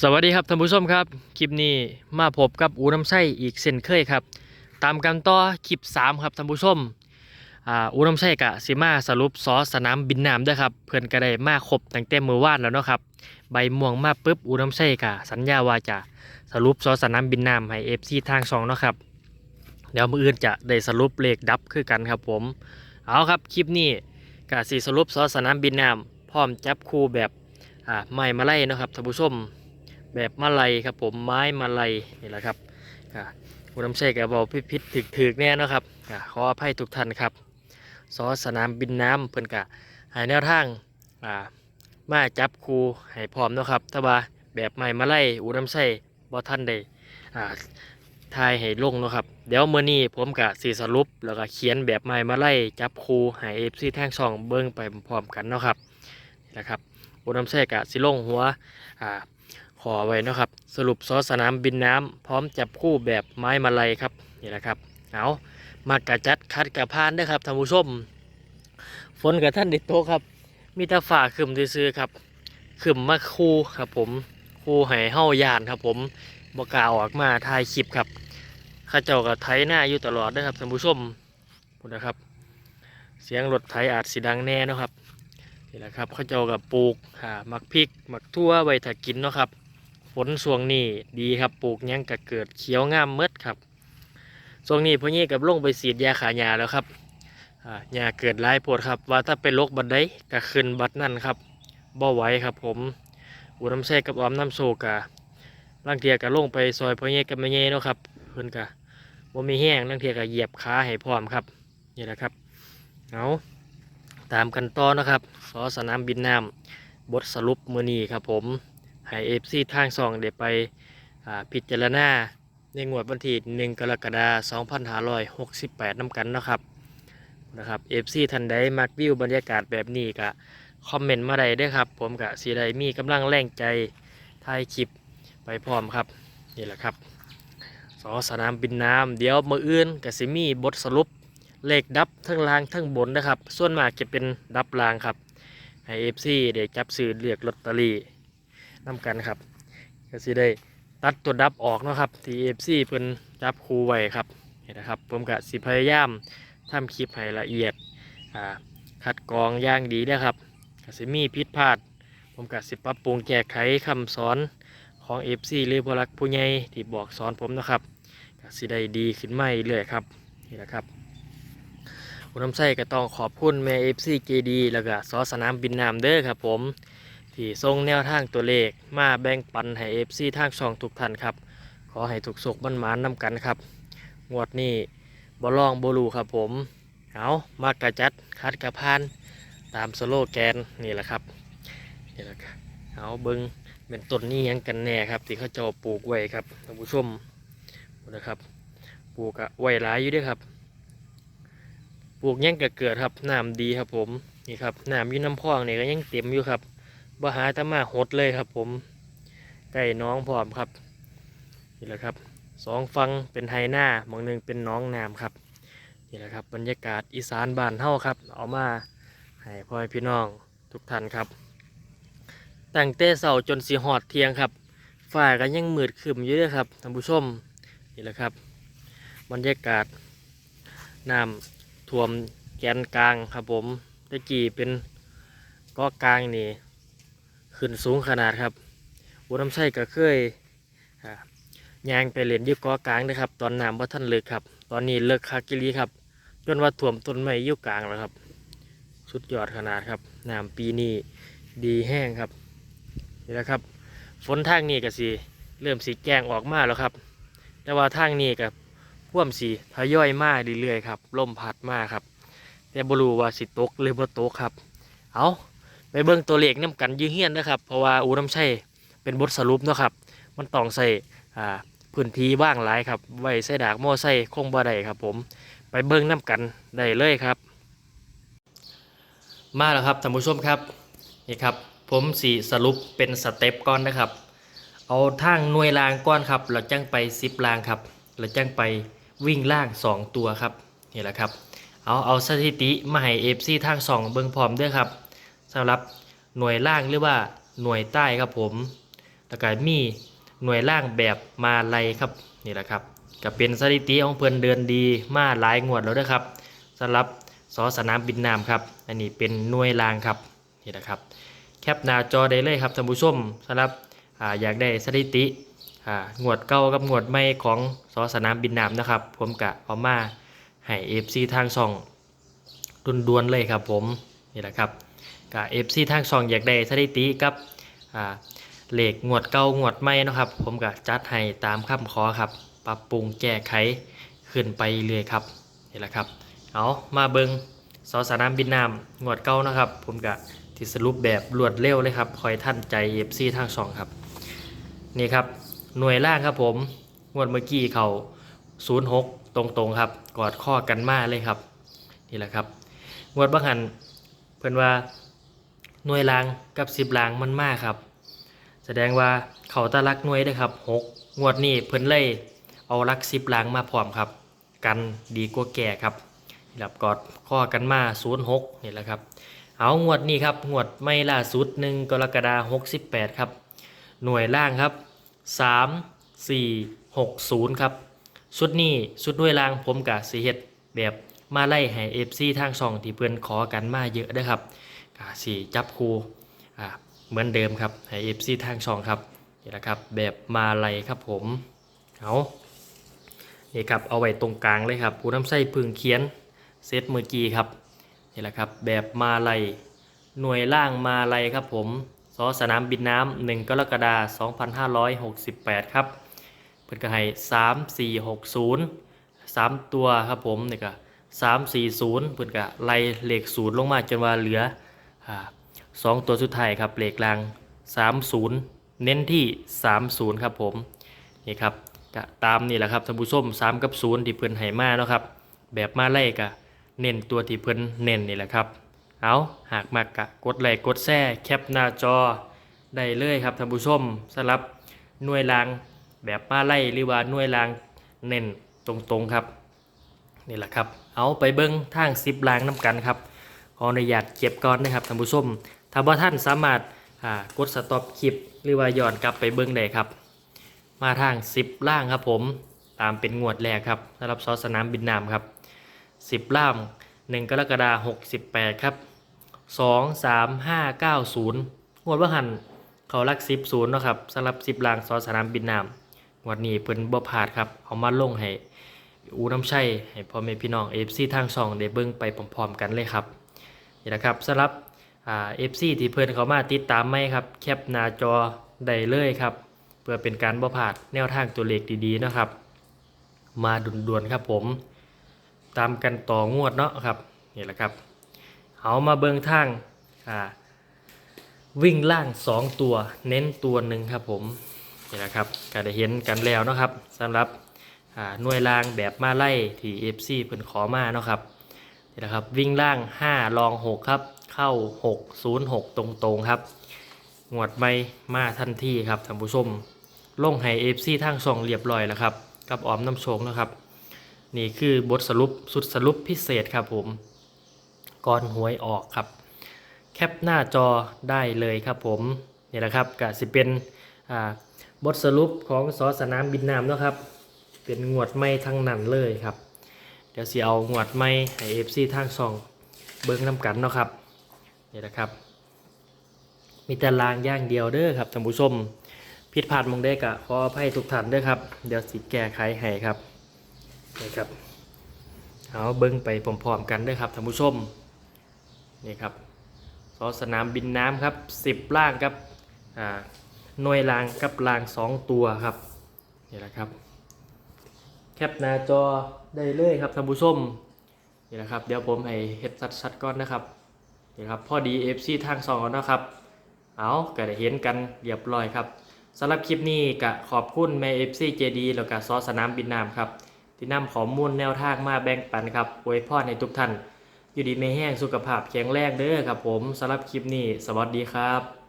สวัสดีครับท่านผู้ชมครับ คลิปนี้มาพบกับอูน้ำไส้อีกเช่นเคยครับ ตามกันต่อคลิป 3 ครับท่านผู้ชมอ่าอูน้ำไส้กะสิมาสรุปซอสนามบินน้ำด้วยครับเพื่อนก็ได้มาครบตั้งแต่มือวานแล้วเนาะครับใบม่วงมาปุ๊บอูน้ำไส้กะสัญญาว่าจะสรุปซอสนามบินน้ำให้เอฟซีทางสองเนาะครับเดี๋ยวมืออื่นจะได้สรุปเลขดับคือกันครับผมเอาครับคลิปนี้กะสีสรุปซอสนามบินน้ำพร้อมจับคู่แบบอ่าไม้มาไล่เนาะครับท่านผู้ชม แบบมาลัยครับผมไม้มาลัยนี่แหละครับอ่าคุณน้ำเชกกับบอกพิพิษถึกถึกแน่นะครับอ่าขออภัยทุกท่านครับซอสนามบินน้ำเพิ่อนกะให้แนวทางอ่ามาจับครูให้พร้อมนะครับถ้าว่าแบบไม้มาไลัยอูน้ำเชบ่ท่านได้อ่าทายให้ลงนะครับเดี๋ยวเมื่อนี้ผมกะสีสรุปแล้วก็เขียนแบบไม้มาไลัยจับครูให้เอฟซีแท่งช่องเบิ้งไปพร้อมกันนะครับนี่แหละครับอูน้ำเชกะสิลงหัวอ่า ขอไว้เนาะครับ สรุปซอสนามบินน้ำพร้อมจับคู่แบบไม้มาลัยครับนี่แหละครับเอามากระจัดคัดกระพานเด้ครับท่านผู้ชมฝนกับท่านเด็ดโตครับ มีต่ฝ่าขึ้นซื้อครับขึ้นมาคู่ครับผมคู่ให้เฮายานครับ ผมบกาออกมาถ่ายคลิปครับข้าเจ้ากับไถหน้าอยู่ตลอดเด้ครับท่านผู้ชมพูดนะครับ เสียงรถไถอาจสีดังแน่นะครับนี่แหละครับข้าเจ้ากับปลูกหามักพริก มักทั่วไว้ถ้ากินเนาะครับ ฝนช่วงนี้ดีครับปลูกยังก็เกิดเขียวงามเมดครับช่วงนี้พ่อนี่กับลงไปสีดยาขาหญ้าแล้วครับอ่าเกิดหลายโพดครับ ว่าถ้าเป็นโรคบัดใดก็ขึ้นบัดนั่นครับบ่ไหวครับผมอูน้ำแช่กับออมน้ำโซกะร่างเทียก็ลงไปซอยพ่อนี่กับแม่เย่เนาะครับเพิ่นกะบ่มีแห้งร่างเทียก็เหยียบขาให้พร้อมครับนี่แหละครับเอาตามกันต่อนะครับสอสนามบินน้ำบทสรุปมือนี้ครับผม ให้เอฟซีทางสองได้ไปอ่าพิจารณาในงวดวันที่1กรกฎาคม2568น้ำกันนะครับนะครับเอฟซีท่านใดมักวิวบรรยากาศแบบนี้ก็คอมเมนต์มาได้ด้วยครับ ผมกะสีใดมีกำลังแรงใจถ่ายคลิปไปพร้อมครับนี่แหละครับสอสนามบินน้ำเดี๋ยวมืออื่นกสิมีบทสรุปเลขดับทั้งล่างทั้งบนนะครับ ส่วนมากจะเป็นดับล่างครับให้เอฟซีได้จับซื้อเลือกลอตเตอรี่ นำกันครับก็สิได้ตัดตัวดับออกเนาะครับที่ FC เพิ่นจับคูไว้ครับนี่นนะครับผมก็สิพยายามทำคลิปให้ละเอียดอ่าคัดกรองอย่างดีนะครับก็สิมีผิดพลาด ผมก็สิปรับปรุงแก้ไขคำสอนของ FC หรือผู้รักผู้ใหญ่ที่บอกสอนผมนะครับก็สิได้ดีขึ้นไมาเรื่อยครับนี่แหละครับคุณน้ำใส่ก็ต้องขอบคุณแม่ FC เจดีแล้วก็สอสนามบินน้ำเด้อครับผม ที่ทรงแนวทางตัวเลขมาแบ่งปันให้เอฟซีทางช่องทุกท่านครับ ขอให้ถูกสุกบันหมานนำกันครับ งวดนี้บอลองบลูครับผม เอามากระจัดคัดกระพาน ตามสโลแกนนี่แหละครับนี่แหละครับเอาเบิงเป็นต้นนี้ยังกันแน่ครับที่เขาเจะปลูกไว้ครับท่านผู้ชมนะครับ ปลูกไว้หลายอยู่ด้วยครับ ปลูกยังกะเกิดครับน้ำดีครับผมนี่ครับน้ำยูน้ำพองเนี่ยก็ยังเต็มอยู่ครับ บ่หาแตมาหดเลยครับ ผมใกล้น้องพร้อมครับนี่แหละครับสองฟังเป็นไฮหน้าบางหนึ่งเป็นน้องน้ำครับนี่แหละครับบรรยากาศอีสานบ้านเฮาครับ เอามาให้พ่อพี่น้องทุกท่านครับตั้งแต่เสาจนสีหอดเทียงครับฝ่าก็ยังมืดขึ้นอยู่เลยครับท่านผู้ชมนี่แหละครับ บรรยากาศน้ำท่วมแกนกลางครับผมตะกี้เป็นก็กลางนี่ ขึ้นสูงขนาดครับอุน้ำไส้ก็เคยยางไปเล่นอยุกกอกลางนะครับ ตอนน้ำว่าท่านเลิกครับ ตอนนี้เลิกคากิลีครับจนว่าถ่วมต้นไม้ยุกกลางแล้วครับ สุดยอดขนาดครับน้ำปีนี้ดีแห้งครับนี่แหละครับ ฝนทางนี้ก็สีเริ่มสีแกงออกมาแล้วครับ แต่ว่าทางนี้กับพ่วมสีทยอยมาเรื่อยๆครับลมพัดมาครับ แต่บรูว่าสิตกหรือบ่ตกครับ เอา ไปเบิ่งตัวเลขน้ำกันยื้อเฮียนนะครับเพราะว่าอูน้ำใช่เป็นบทสรุปนะครับ มันต้องใส่อ่าพื้นที่ว่างหลายครับไว้ใส่ดากโม่ใส่คงบ่ได้ครับ ผมไปเบิ่งน้ำกันได้เลยครับ มาแล้วครับท่านผู้ชมครับนี่ครับผมสีสรุปเป็นสเต็ปก่อนนะครับ เอาทางหน่วยรางก้อนครับเราจังไปซิปรางครับเราจังไปวิ่งล่าง 2 ตัวครับนี่แหละครับ เอาเอาสถิติมาให้เอฟซีทางสองเบิ่งพร้อมด้วยครับ สำหรับหน่วยล่างหรือว่าหน่วยใต้ครับผมแล้วก็มีหน่วยล่างแบบมาลัยครับนี่แหละครับก็เป็นสถิติของเพิ่อนเดินดีมาหลายงวดแล้วเด้อครับสำหรับสอสนามบินน้ำครับ อันนี้เป็นหน่วยล่างครับนี่แหละครับ แคปหน้าจอได้เลยครับท่านผู้ชมสำหรับออยากได้สถิติงวดเก่ากับงวดใหม่ของสอสนามบินน้ำนะครับ ผมกะเอามาให้เอฟซีทางช่องด่วนเลยครับผมนี่แหละครับ กะเอฟซีทางช่องอยากได้สถิติกับอ่าเลขงวดเก่างวดใหม่นะครับ ผมกะจัดให้ตามคำขอครับ ปรับปรุงแก้ไขขึ้นไปเรื่อยครับนี่แหละครับเอามาเบิงสอสนามบินน้ำงวดเก่านะครับ ผมกะที่สรุปแบบรวดเร็วเลยครับ คอยท่านใจเอฟซีทางสองครับนี่ครับหน่วยล่างครับผมงวดเมื่อกี้เขา06 ตรงๆครับ กอดข้อกันมาเลยครับ นี่แหละครับ งวดบางหันเพื่อนว่า หน่วยล่างกับสิบล่างมันมากครับ แสดงว่าเขาตะลักหน่วยได้ครับหกงวดนี้เพิ่นเลยเอาลักสิบล่างมาพร้อมครับ กันดีกว่าแก่ครับแหละกอดข้อกันมา06นี่แหละครับ เอางวดนี้ครับงวดไม่ล่าสุดหนึ่งกรกฎาคม68ครับ หน่วยล่างครับ3 4 6 0ครับชุดนี้ชุดหน่วยล่างผมกับสีเฮ็ดแบบมาไล่ให้เอฟซีทางช่องที่เพื่อนขอกันมาเยอะเด้อครับ สีจับคู่เหมือนเดิมครับให้เอฟซีทางช่องครับนี่แหละครับแบบมาไล่ครับผมเอานี่ครับเอาไว้ตรงกลางเลยครับผู้น้ำไส้พึ่งเขียนเซตเมื่อกี้ครับนี่แหละครับแบบมาลัยหน่วยล่างมาลัยครับผมสอสนามบินน้ำหนึ่งกรกฎาคม2568 ครับเพิ่นก็ให้ 3 4 6 0 3 ตัวครับผมนี่ก็3 4 0 เพิ่นก็ไล่เลขศูนย์ลงมาจนว่าเหลือ สองตัวสุดท้ายครับเลขล่าง30 เน้นที่ 30 ครับผมนี่ครับก็ตามนี่แหละครับท่านผู้ชม3 กับ 0 ที่เพิ่นให้มาเนาะครับ แบบมาไล่ก็เน้นตัวที่เพิ่นเน้นนี่แหละครับ เอาหากมากกะกดไลค์กดแชร์แคปหน้าจอได้เลยครับท่านผู้ชมสำหรับหน่วยรางแบบมาไล่หรือว่าหน่วยรางเน้นตรงๆครับนี่แหละครับ เอาไปเบิ้งทางซิปรางน้ำกันครับ ขออนุญาตเก็บก่อนนะครับท่านผู้ชมถ้าว่าท่านสามารถกดสต็อปคลิปหรือว่าย้อนกลับไปเบิ้องได้ครับ มาทางซิปล่างครับผมตามเป็นงวดแรกครับสำหรับซอสสนามบินน้ำครับสิบล่ามหนึ่งกรกฎาหกสิบแปดครับสองสามห้าเก้าศูนย์งวดว่าหันเขารักสิบศูนย์นาะครับสำหรับสิบลางซอสนามบินน้ำงวดนี้เพิ่นบ่พลาดครับเอามาลงให้อูน้ำชัยให้พ่อแม่พี่น้องเอฟซีทางช่องได้เบิ่งไปพร้อมๆกันเลยครับ นี่แหละครับสำหรับเอฟซีที่เพิ่นเขามาติดตามไหมครับแคปหน้าจอได้เลยครับ เพื่อเป็นการบ่พลาดแนวทางตัวเลขดีๆนะครับ มาด่วนๆครับผม ตามกันต่องวดเนาะครับนี่แหละครับเอามาเบิงทางอ่าวิ่งล่าง 2 ตัวเน้นตัวหนึ่งครับผมนี่แหละครับก็ได้เห็นกันแล้วนะครับสำหรับหน่วยล่างแบบมาไล่ที่ FC เพิ่นขอมาเนาะครับ นี่แหละครับ วิ่งล่าง5รอง 6 ครับ เข้า 6 0 6 ตรงๆ ครับงวดไม่มาทันทีครับท่านผู้ชมลงให้ FC ทางช่องเรียบร้อยแล้วครับกับออมน้ำโชงนะครับ นี่คือบทสรุปสุดสรุปพิเศษครับผมก่อนหวยออกครับ แคปหน้าจอได้เลยครับผมนี่แหละครับก็สิเป็นบทสรุปของสอสนามบินน้ำนะครับ เป็นงวดไม่ทั้งนั้นเลยครับ เดี๋ยวสิเอางวดไม่ให้เอฟซีทางซองเบิ้งน้ำกันเนาะครับนี่แหละครับ มีแต่ลางย่างเดียวเด้อครับท่านผู้ชมผิดพลาดมองได้กะขออภัยทุกท่านเด้อครับ เดี๋ยวสิแก้ไขให้ครับนี่ครับเอาเบิ้งไปพร้อมๆกันด้วยครับท่านผู้ชมนี่ครับสอสนามบินน้ำครับสิบล่างครับอ่าหน่วยรางกับรางสองตัวครับนี่แหละครับ แคปหน้าจอ ได้เลยครับท่านผู้ชมนี่แหละครับ เดี๋ยวผมให้เฮ็ดชัดๆก่อนนะครับนี่ครับพอดี FC ทางสองนะครับ เอาก็ได้เห็นกันเรียบร้อยครับสำหรับคลิปนี้ก็ขอบคุณแม่ FC JD แล้วก็ซอสนามบินน้ำครับ ที่นำข้อมูลแนวทางมาแบ่งปันครับอวยพรให้ทุกท่าน อยู่ดีไม่แห้งสุขภาพแข็งแรงเด้อครับผมสำหรับคลิปนี้ สวัสดีครับ